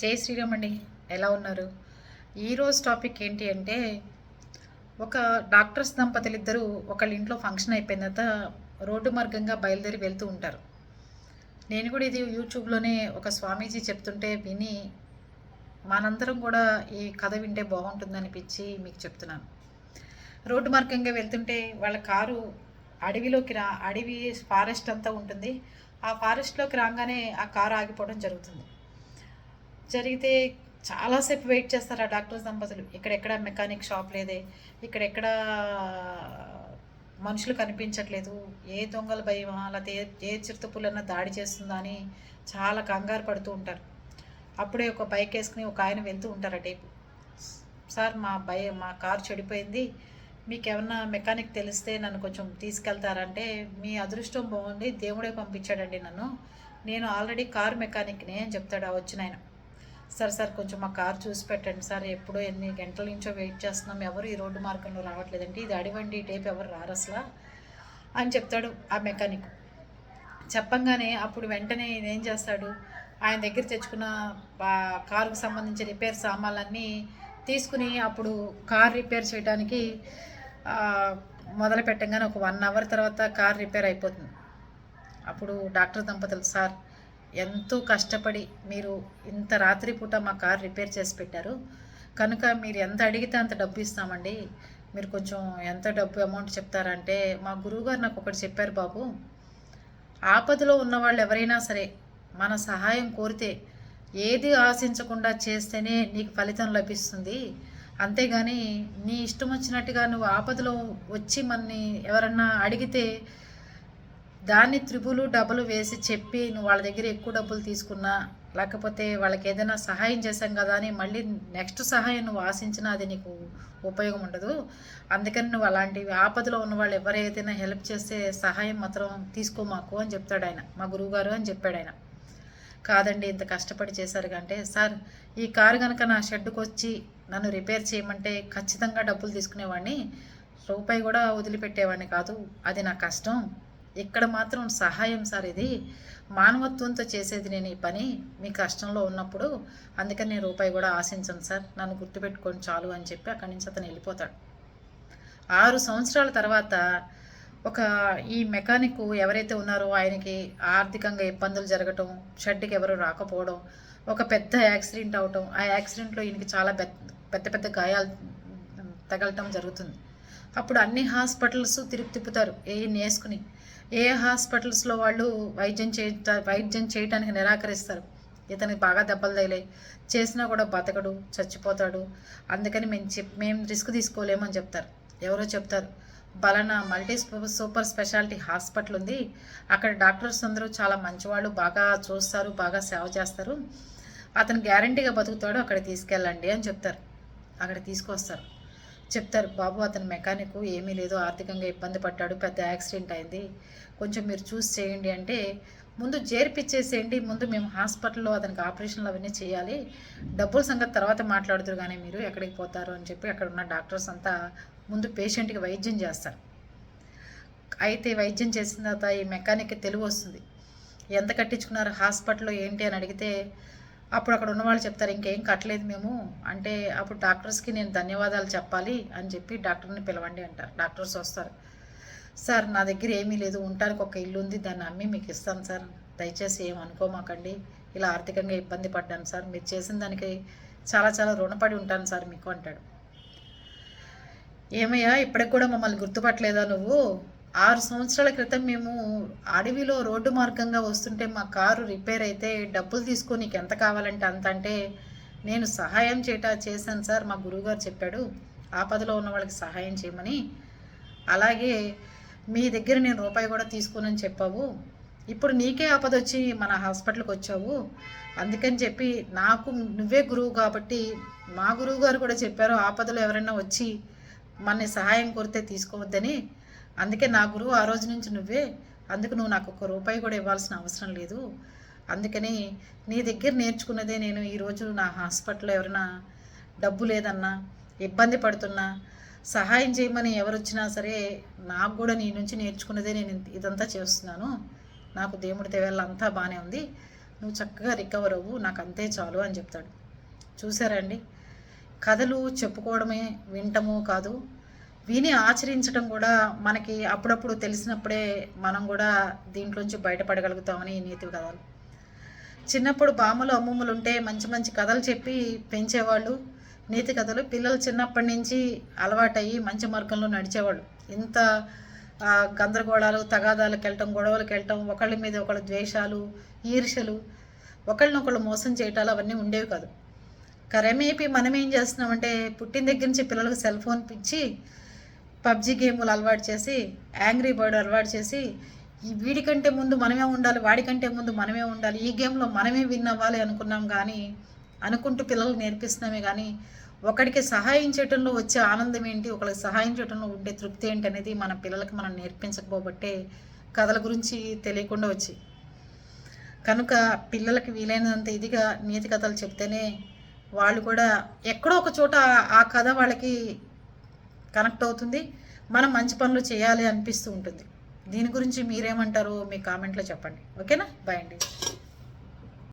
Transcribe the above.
జై శ్రీరామ్ అండి ఎలా ఉన్నారు? ఈరోజు టాపిక్ ఏంటి అంటే ఒక డాక్టర్స్ దంపతులు ఇద్దరు ఒకళ్ళ ఇంట్లో ఫంక్షన్ అయిపోయిన తర్వాత రోడ్డు మార్గంగా బయలుదేరి వెళ్తూ ఉంటారు. నేను కూడా ఇది యూట్యూబ్లోనే ఒక స్వామీజీ చెప్తుంటే విని మనందరం కూడా ఈ కథ వింటే బాగుంటుంది అనిపించి మీకు చెప్తున్నాను. రోడ్డు మార్గంగా వెళ్తుంటే వాళ్ళ కారు అడవిలోకి రా అడవి ఫారెస్ట్ అంతా ఉంటుంది. ఆ ఫారెస్ట్లోకి రాగానే ఆ కారు ఆగిపోవడం జరుగుతుంది. జరిగితే చాలాసేపు వెయిట్ చేస్తారు ఆ డాక్టర్స్ దంపతులు. ఇక్కడెక్కడ మెకానిక్ షాప్ లేదే ఇక్కడెక్కడ మనుషులు కనిపించట్లేదు ఏ దొంగల భయమా లేకపోతే ఏ ఏ చిరుతపులన్నా దాడి చేస్తుందా అని చాలా కంగారు పడుతూ ఉంటారు. అప్పుడే ఒక బైక్ వేసుకుని ఒక ఆయన వెళ్తూ ఉంటారు అటేపు సార్ మా బై మా కారు చెడిపోయింది. మీకు ఏమన్నా మెకానిక్ తెలిస్తే నన్ను కొంచెం తీసుకెళ్తారంటే మీ అదృష్టం బాగుండి దేవుడే పంపించాడండి నన్ను. నేను ఆల్రెడీ కారు మెకానిక్నే అని చెప్తాడు ఆ వచ్చిన ఆయన. సార్ సార్ కొంచెం మా కార్ చూసి పెట్టండి సార్. ఎప్పుడు ఎన్ని గంటల నుంచో వెయిట్ చేస్తున్నాం. ఎవరు ఈ రోడ్డు మార్గంలో రావట్లేదండి. ఇది అడివండి ఈ టైప్ ఎవరు రారు అసలు అని చెప్తాడు ఆ మెకానిక్. చెప్పంగానే అప్పుడు వెంటనే ఏం చేస్తాడు? ఆయన దగ్గర తెచ్చుకున్న కారుకు సంబంధించిన రిపేర్ సామాన్లన్నీ తీసుకుని అప్పుడు కార్ రిపేర్ చేయడానికి మొదలు పెట్టంగానే ఒక వన్ అవర్ తర్వాత కార్ రిపేర్ అయిపోతుంది. అప్పుడు డాక్టర్ దంపతులు సార్ ఎంతో కష్టపడి మీరు ఇంత రాత్రిపూట మా కార్ రిపేర్ చేసి పెట్టారు. కనుక మీరు ఎంత అడిగితే అంత డబ్బు ఇస్తామండి. మీరు కొంచెం ఎంత డబ్బు అమౌంట్ చెప్తారంటే మా గురువుగారు నాకు ఒకటి చెప్పారు బాబు. ఆపదలో ఉన్న వాళ్ళు ఎవరైనా సరే మన సహాయం కోరితే ఏది ఆశించకుండా చేస్తేనే నీకు ఫలితం లభిస్తుంది. అంతేగాని నీ ఇష్టం వచ్చినట్టుగా నువ్వు ఆపదలో వచ్చి మనని ఎవరన్నా అడిగితే దాన్ని త్రిబులు డబ్బులు వేసి చెప్పి నువ్వు వాళ్ళ దగ్గర ఎక్కువ డబ్బులు తీసుకున్నా లేకపోతే వాళ్ళకి ఏదైనా సహాయం చేశాం కదా అని మళ్ళీ నెక్స్ట్ సహాయం నువ్వు ఆశించినా అది నీకు ఉపయోగం ఉండదు. అందుకని నువ్వు అలాంటివి ఆపదలో ఉన్న వాళ్ళు ఎవరైతేనా హెల్ప్ చేస్తే సహాయం మాత్రం తీసుకో మాకు అని చెప్తాడు ఆయన. మా గురువుగారు అని చెప్పాడు ఆయన. కాదండి ఇంత కష్టపడి చేశారు కంటే సార్ ఈ కారు కనుక నా షెడ్డుకు వచ్చి నన్ను రిపేర్ చేయమంటే ఖచ్చితంగా డబ్బులు తీసుకునేవాడిని. రూపాయి కూడా వదిలిపెట్టేవాడిని కాదు. అది నా కష్టం. ఇక్కడ మాత్రం సహాయం సార్ ఇది. మానవత్వంతో చేసేది నేను ఈ పని. మీ కష్టంలో ఉన్నప్పుడు అందుకని నేను రూపాయి కూడా ఆశించను సార్. నన్ను గుర్తుపెట్టుకొని చాలు అని చెప్పి అక్కడి నుంచి అతను వెళ్ళిపోతాడు. ఆరు సంవత్సరాల తర్వాత ఒక ఈ మెకానిక్ ఎవరైతే ఉన్నారో ఆయనకి ఆర్థికంగా ఇబ్బందులు జరగటం షెడ్కి ఎవరు రాకపోవడం ఒక పెద్ద యాక్సిడెంట్ అవటం ఆ యాక్సిడెంట్లో ఈయనకి చాలా పెద్ద పెద్ద గాయాలు తగలటం జరుగుతుంది. అప్పుడు అన్ని హాస్పిటల్స్ తిరుగు తిప్పుతారు ఏ వేసుకుని ఏ హాస్పిటల్స్లో వాళ్ళు వైద్యం చే వైద్యం చేయటానికి నిరాకరిస్తారు? ఇతనికి బాగా దెబ్బలు తగిలాయి. చేసినా కూడా బతకడు చచ్చిపోతాడు. అందుకని మేము చెప్ మేము రిస్క్ తీసుకోలేమని చెప్తారు. ఎవరో చెప్తారు. బలనా మల్టీ సూపర్ స్పెషాలిటీ హాస్పిటల్ ఉంది. అక్కడ డాక్టర్స్ అందరూ చాలా మంచివాళ్ళు బాగా చూస్తారు బాగా సేవ చేస్తారు. అతను గ్యారంటీగా బతుకుతాడు అక్కడ తీసుకెళ్ళండి అని చెప్తారు. అక్కడ తీసుకొస్తారు. చెప్తారు బాబు అతని మెకానిక్ ఏమీ లేదు ఆర్థికంగా ఇబ్బంది పడ్డాడు పెద్ద యాక్సిడెంట్ అయింది. కొంచెం మీరు చూసి చేయండి అంటే ముందు చేర్పిచ్చేసేయండి ముందు మేము హాస్పిటల్లో అతనికి ఆపరేషన్లు అవన్నీ చేయాలి. డబ్బుల సంగతి తర్వాత మాట్లాడుతురు కానీ మీరు ఎక్కడికి పోతారు? అని చెప్పి అక్కడ ఉన్న డాక్టర్స్ అంతా ముందు పేషెంట్కి వైద్యం చేస్తారు. అయితే వైద్యం చేసిన తర్వాత ఈ మెకానిక్కి తెలివి వస్తుంది ఎంత కట్టించుకున్నారు హాస్పిటల్లో ఏంటి? అని అడిగితే అప్పుడు అక్కడ ఉన్నవాళ్ళు చెప్తారు ఇంకేం కట్టలేదు మేము. అంటే అప్పుడు డాక్టర్స్కి నేను ధన్యవాదాలు చెప్పాలి అని చెప్పి డాక్టర్ని పిలవండి అంటారు. డాక్టర్స్ వస్తారు. సార్ నా దగ్గర ఏమీ లేదు. ఉండటానికి ఒక ఇల్లు ఉంది. దాన్ని అమ్మి మీకు ఇస్తాను సార్. దయచేసి ఏం అనుకోమాకండి. ఇలా ఆర్థికంగా ఇబ్బంది పడ్డాను సార్. మీరు చేసిన దానికి చాలా చాలా రుణపడి ఉంటాను సార్ మీకు అంటాడు. ఏమయ్యా ఇప్పటికి కూడా మమ్మల్ని గుర్తుపట్టలేదా నువ్వు? ఆరు సంవత్సరాల క్రితం మేము అడవిలో రోడ్డు మార్గంగా వస్తుంటే మా కారు రిపేర్ అయితే డబ్బులు తీసుకొని నీకు ఎంత కావాలంటే అంత అంటే నేను సహాయం చేయట చేశాను సార్ మా గురువుగారు చెప్పాడు. ఆపదలో ఉన్న వాళ్ళకి సహాయం చేయమని. అలాగే మీ దగ్గర నేను రూపాయి కూడా తీసుకోనని చెప్పావు. ఇప్పుడు నీకే ఆపద వచ్చి మన హాస్పిటల్కి వచ్చావు. అందుకని చెప్పి నాకు నువ్వే గురువు కాబట్టి మా గురువు గారు కూడా చెప్పారు ఆపదలో ఎవరైనా వచ్చి మన సహాయం కోరితే తీసుకోవద్దని. అందుకే నా గురువు ఆ రోజు నుంచి నువ్వే అందుకు నువ్వు నాకు ఒక్క రూపాయి కూడా ఇవ్వాల్సిన అవసరం లేదు. అందుకని నీ దగ్గర నేర్చుకున్నదే నేను ఈరోజు నా హాస్పిటల్లో ఎవరైనా డబ్బు లేదన్నా ఇబ్బంది పడుతున్నా సహాయం చేయమని ఎవరు వచ్చినా సరే నాకు కూడా నీ నుంచి నేర్చుకున్నదే నేను ఇదంతా చేస్తున్నాను. నాకు దేవుడి దేవేళ్ళ అంతా బాగానే ఉంది. నువ్వు చక్కగా రికవర్ అవ్వు నాకు అంతే చాలు అని చెప్తాడు. చూసారండి కథలు చెప్పుకోవడమే వింటము కాదు విని ఆచరించడం కూడా మనకి అప్పుడప్పుడు తెలిసినప్పుడే మనం కూడా దీంట్లోంచి బయటపడగలుగుతామని ఈ నీతి కథలు. చిన్నప్పుడు బామ్మలు అమ్మమ్మలు ఉంటే మంచి మంచి కథలు చెప్పి పెంచేవాళ్ళు. నీతి కథలు పిల్లలు చిన్నప్పటి నుంచి అలవాటయ్యి మంచి మార్గంలో నడిచేవాళ్ళు. ఇంత గందరగోళాలు తగాదాలకు వెళ్ళటం గొడవలకు వెళ్ళటం ఒకళ్ళ మీద ఒకళ్ళ ద్వేషాలు ఈర్షలు ఒకళ్ళనొకళ్ళు మోసం చేయటాలు అవన్నీ ఉండేవి కాదు. కరమేపి మనం ఏం చేస్తున్నామంటే పుట్టిన దగ్గర నుంచి పిల్లలకు సెల్ ఫోన్ పిచ్చి పబ్జి గేములు అలవాటు చేసి యాంగ్రీ బర్డ్ అలవాటు చేసి ఈ వీడికంటే ముందు మనమే ఉండాలి వాడికంటే ముందు మనమే ఉండాలి ఈ గేమ్లో మనమే విన్ అవ్వాలి అనుకున్నాం కానీ అనుకుంటూ పిల్లలు నేర్పిస్తున్నామే కానీ ఒకడికి సహాయం చేయటంలో వచ్చే ఆనందం ఏంటి? ఒకరికి సహాయం చేయటంలో ఉండే తృప్తి ఏంటి అనేది మన పిల్లలకి మనం నేర్పించకపోబట్టే కథల గురించి తెలియకుండా వచ్చి. కనుక పిల్లలకి వీలైనంత ఇదిగా నీతి కథలు చెప్తేనే వాళ్ళు కూడా ఎక్కడో ఒక చోట ఆ కథ వాళ్ళకి కనెక్ట్ అవుతుంది. మనం మంచి పనులు చేయాలి అనిపిస్తూ ఉంటుంది. దీని గురించి మీరేమంటారు మీ కామెంట్లో చెప్పండి. ఓకేనా? బాయ్ అండి.